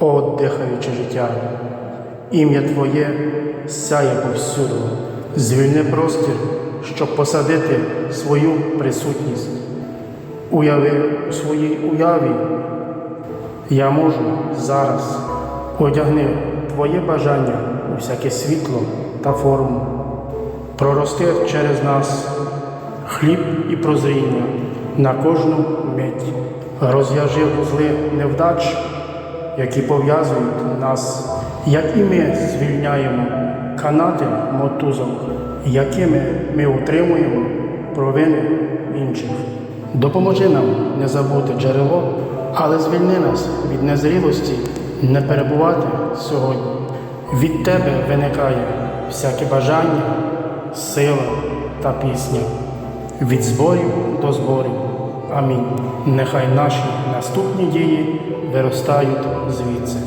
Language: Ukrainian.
О, дихаюче життя, ім'я Твоє сяє повсюду, звільни простір, щоб посадити свою присутність. Уяви у своїй уяві, я можу зараз. Одягни Твоє бажання у всяке світло та форму, прорости через нас хліб і прозріння на кожну мить, розв'яжи вузли невдач, які пов'язують нас, як і ми звільняємо канати мотузок, якими ми утримуємо провини інших. Допоможи нам не забути джерело, але звільни нас від незрілості не перебувати сьогодні. Від Тебе виникає всяке бажання, сила та пісня. Від зборів до зборів. Амінь. Нехай наші наступні дії виростають звідси.